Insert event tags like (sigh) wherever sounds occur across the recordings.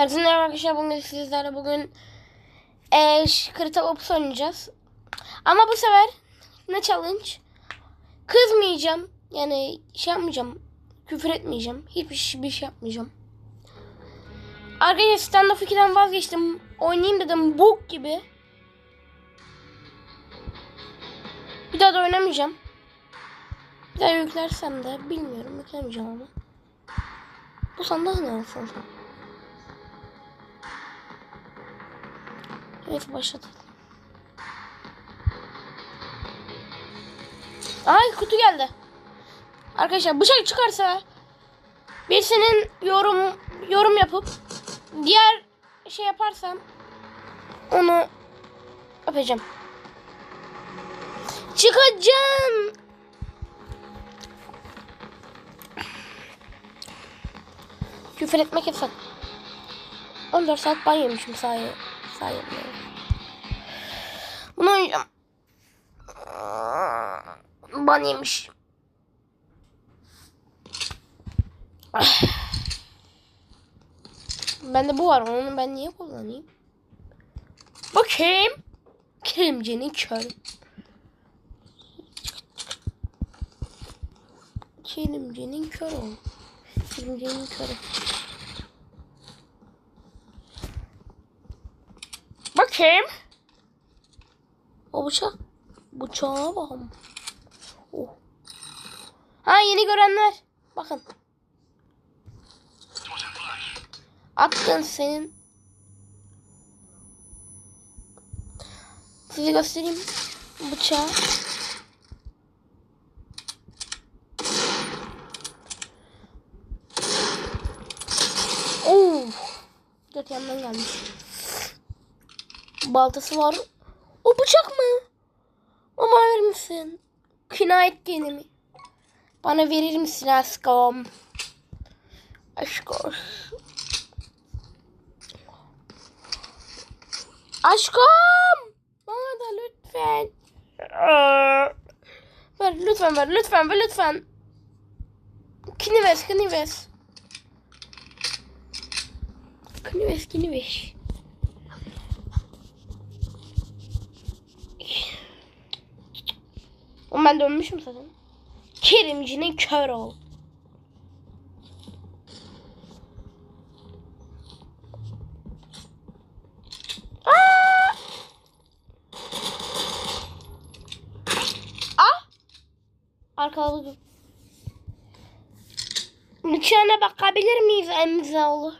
Herkese merhaba arkadaşlar. Bugün sizlerle bugün eee Critical Ops oynayacağız. Ama bu sefer ne challenge? Kızmayacağım. Yani şey yapmayacağım. Küfür etmeyeceğim. Hiçbir şey, bir şey yapmayacağım. Arkadaşlar stand up 2'den vazgeçtim. Oynayayım dedim. Bok gibi. Bir daha da oynamayacağım. Bir daha yüklersem de bilmiyorum. Yüklemeyeceğim ama. Bu sandık ne olsun Evet başlatalım. Ay kutu geldi. Arkadaşlar bıçak çıkarsa birisinin yorum yorum yapıp diğer şey yaparsam onu öpeceğim. Çıkacağım. Küfür etmek yasak. 14 saat ban yemişim sahi. Sahi. Bunu oynayacağım. Ban yemiş. Bende bu var. Onu ben niye kullanayım? Bakayım. Kerimcenin körü. Kerimcenin körü. ol. Kerimcenin körü. Bakayım. O bıçak. Bıçağa bakın. Oh. Ha yeni görenler. Bakın. Attın senin. Size göstereyim. Bıçağı. Baltası var. O bıçak mı? Ama verir misin? Kinayet gene mi? Bana verir misin aşkım? Aşkım. Aşkım. Bana da lütfen. Ver lütfen ver lütfen ver lütfen. Kinives kinives. Kinives kinives. Oğlum ben dönmüşüm zaten. Kerimcinin kör ol. Arkalı Lütfen bakabilir miyiz emza olur?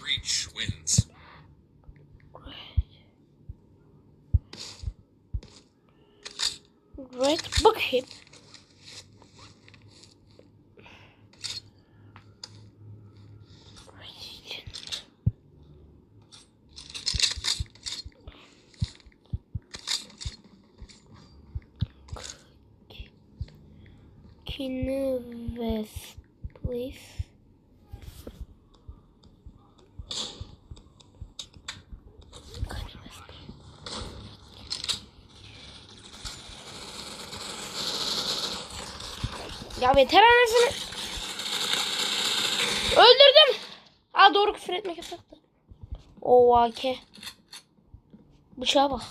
Breach wins. Red bakayım. Kinevest, please. Ya yeter anasını. Öldürdüm. Aa doğru küfür etmek yasaktı. O AK. Bıçağa bak.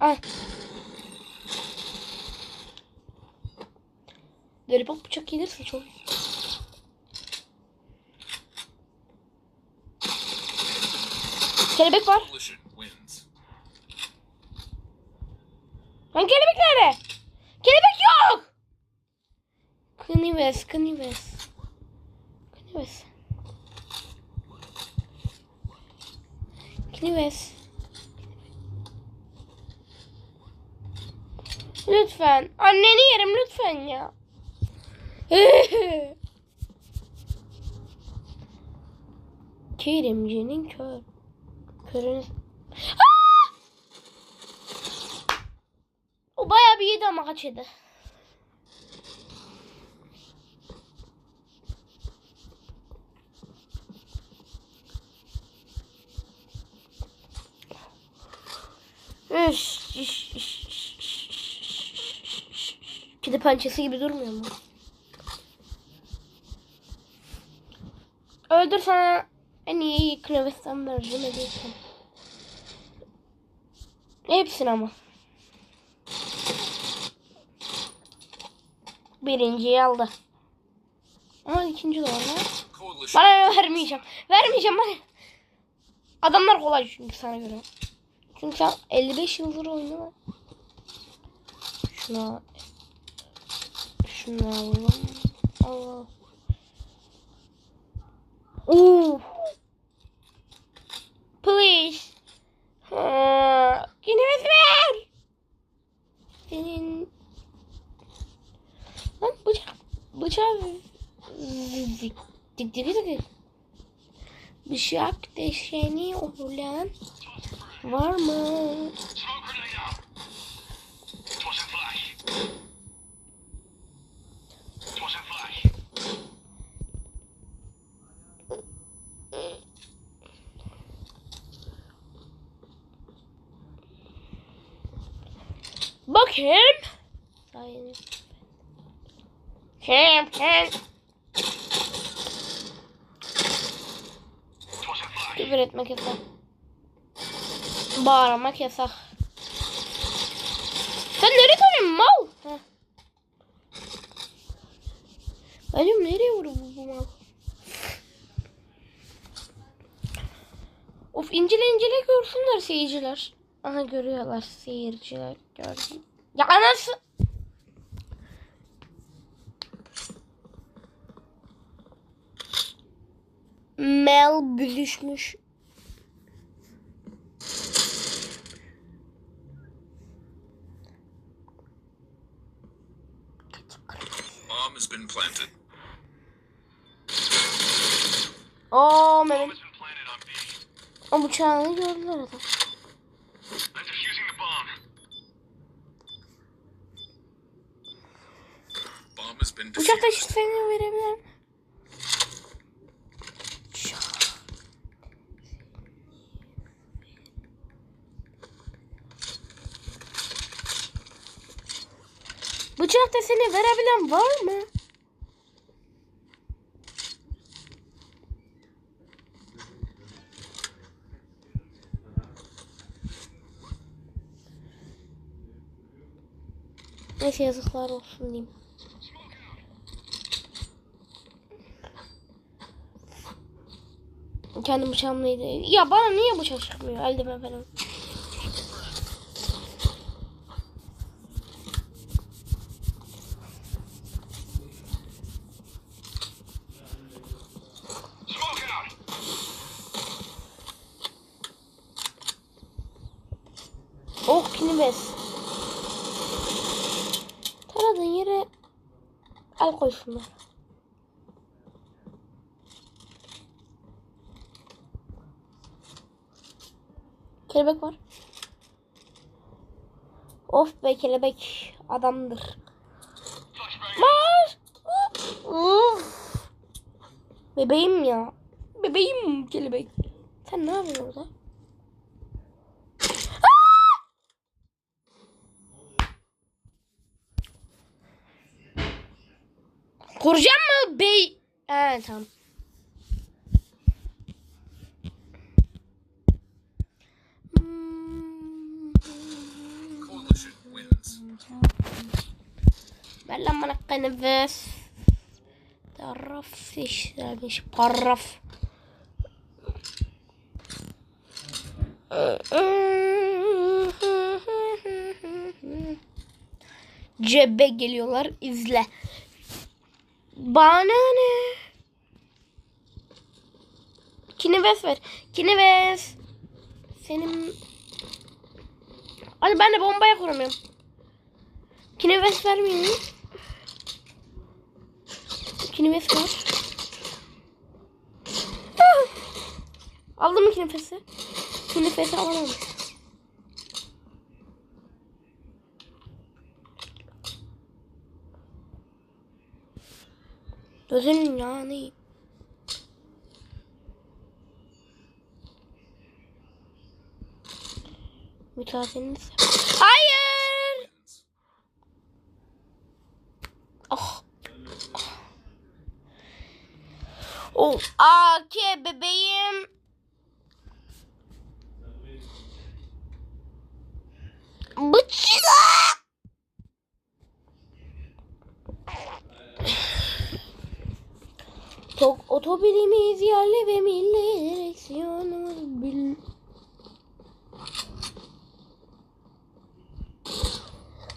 Al. Lollipop bıçak gelirse çok. Kelebek var. Lan kelebek nerede? Kelebek yok. Knives, knives. Knives. Knives. Lütfen. Anneni yerim lütfen ya. Kerimcinin kör. Körünüz. Aa! O bayağı bir yedi ama kaç yedi? Üş, üş, üş, üş, üş, üş, üş. Kedi pençesi gibi durmuyor mu? Öldür sana en iyi klavyesten vereceğim hediyesini. Hepsini ama. Birinciyi aldı. Ama ikinci de var. Bana vermeyeceğim. Vermeyeceğim bana. Adamlar kolay çünkü sana göre. Çünkü sen 55 yıldır oynuyorsun. Şuna şunu alalım. Allah. Oo. Please. Yine ver. Senin Lan bıçak bıçak dik dik dik dik. Bıçak deşeni olan var mı? Bakayım. Kim kim? Küfür etmek yasak. Bağırmak yasak. Sen nereye tanıyorsun mal? Heh. Diyorum nereye vurdu bu, bu mal? Of incele incele görsünler seyirciler. Aha görüyorlar seyirciler gördüm. Ya anası. Mel büzüşmüş. Bomb has been planted. Oo Mehmet. Bomb has been planted on B. O bıçağını gördüler adam. Defused. taşı seni verebilir mi? Bıçak da seni verebilen var mı? Neyse yazıklar olsun diyeyim. Kendi bıçağımlaydı. Ya bana niye bıçak çıkmıyor? Eldiven falan. El koysunlar. Kelebek var. Of be kelebek adamdır. Var. Bebeğim ya. Bebeğim kelebek. Sen ne yapıyorsun orada? Kuracağım mı bey? Evet tamam. Ver lan bana kanıbız. Taraf işlermiş. Paraf. Cebe geliyorlar izle. Bana ne? Kinives ver. Kinives. Senin... Hadi ben de bombaya kuramıyorum. Kinives vermiyor. Kinives var. Ah! Aldım mı kinefesi? Kinefesi alamadım. Gözünün yani. Müteahhitiniz. Hayır. Wins. Oh. Oh, AK bebeğim. Yerli ve milli direksiyonumuz bil.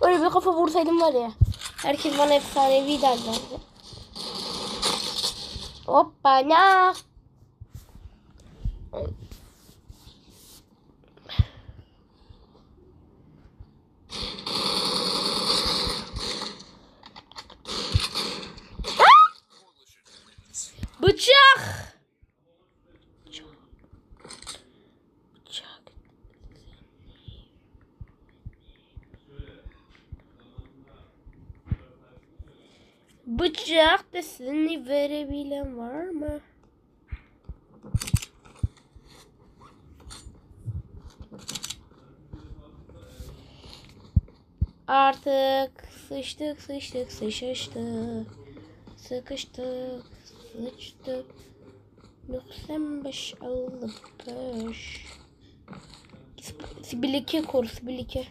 Öyle bir kafa vursaydım var ya. Herkes bana efsanevi derlerdi. Hoppa Bıçak desteğini verebilen var mı? Artık sıçtık sıçtık sıçıştık. Sıkıştık sıçtık. 95 aldı 5 Sibil 2 kur Sibil 2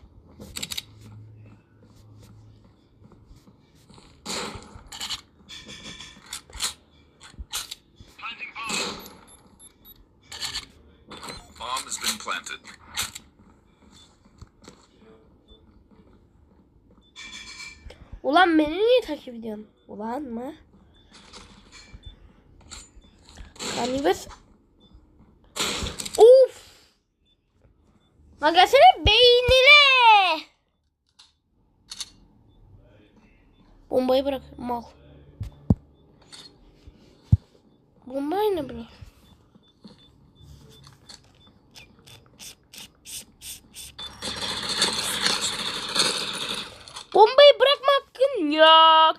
planted. Ulan beni niye takip ediyorsun? Ulan mı? Kanibes. Lan gelsene beynine. Bombayı bırak mal. Bombayı ne bırak? Bombayı bırakma hakkın yok.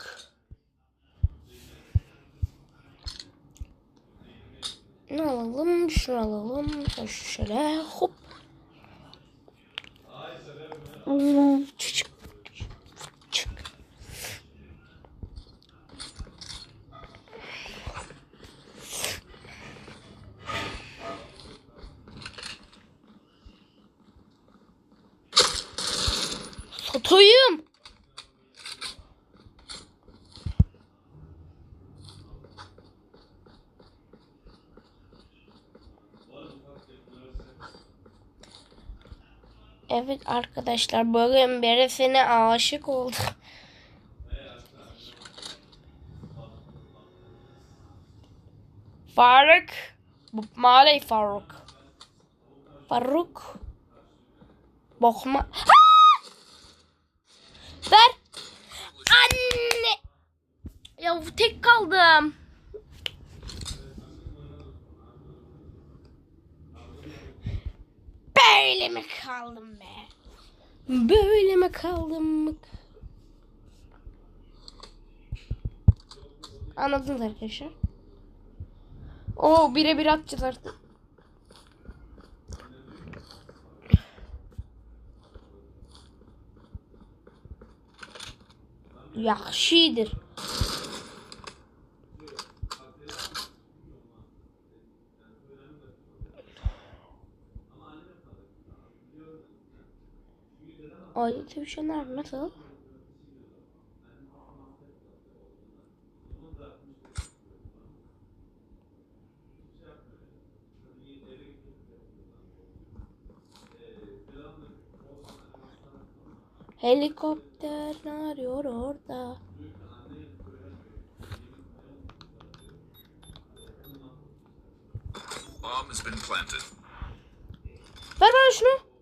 Ne alalım? Şunu alalım. Şöyle hop. Çık, çık. Satayım. Evet arkadaşlar bugün birisine aşık oldum. Faruk. Malay Faruk. Faruk. Bakma. Ha! Ver. Anne. Ya tek kaldım. Böyle mi kaldım be? Böyle mi kaldım? Anladınız arkadaşlar. Oo bire bir atacağız artık. Yakşidir. Ay tavşanlar nasıl? Helikopter arıyor orada? Bomb has been planted. Ver bana şunu.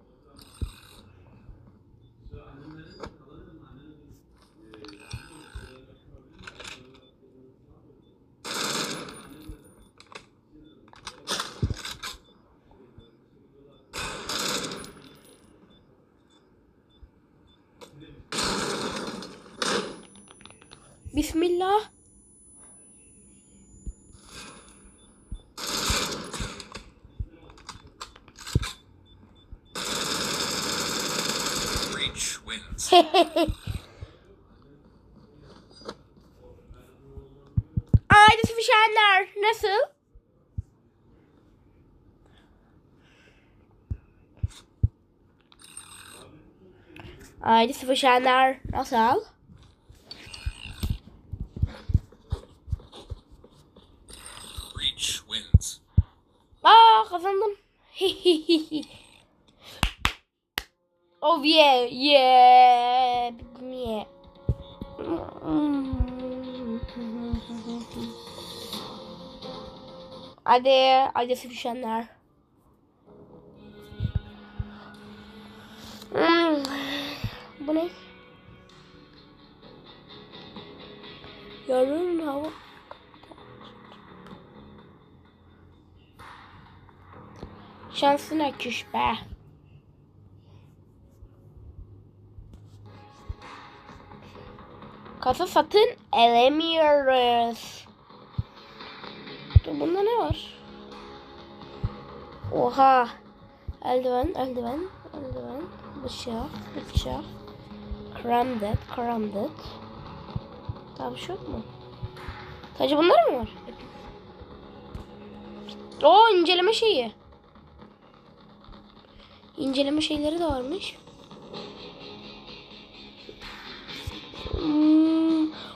(laughs) Haydi fişenler. Nasıl? Haydi sıfır Şener nasıl? Reach wins. Aa kazandım. (laughs) oh yeah yeah yeah. Hadi hadi sıkışanlar. Hmm. Bu ne? Yarın hava Şansına küş be. Kasa satın elemiyoruz. Dur bunda ne var? Oha. Eldiven, eldiven, eldiven. Bıçak, bıçak. Kramdet, kramdet. Daha bir şey yok mu? Sadece bunlar mı var? Oo inceleme şeyi. İnceleme şeyleri de varmış. Hmm.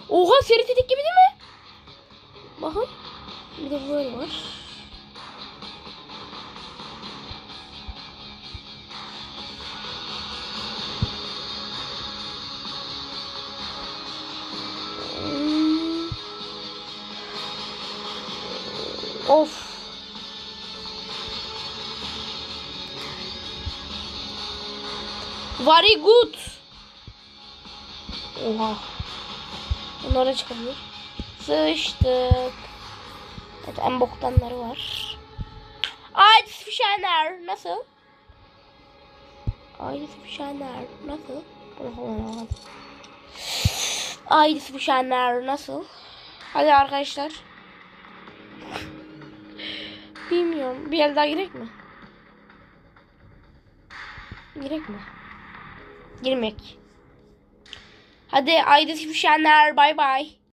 Oha seri tetik gibi değil mi? Bakın. Bir de böyle var. Of. Very good. Oha. Bunlara çıkabilir. Sıçtık. Evet en boktanları var. Ay fişener. Nasıl? Ay fişener. Nasıl? Bunu falan alamadım. Ay fişener. Nasıl? Hadi arkadaşlar. Bilmiyorum. Bir el daha girek mi? Girek mi? Girmek. Hadi Aydın Fişenler bay bay.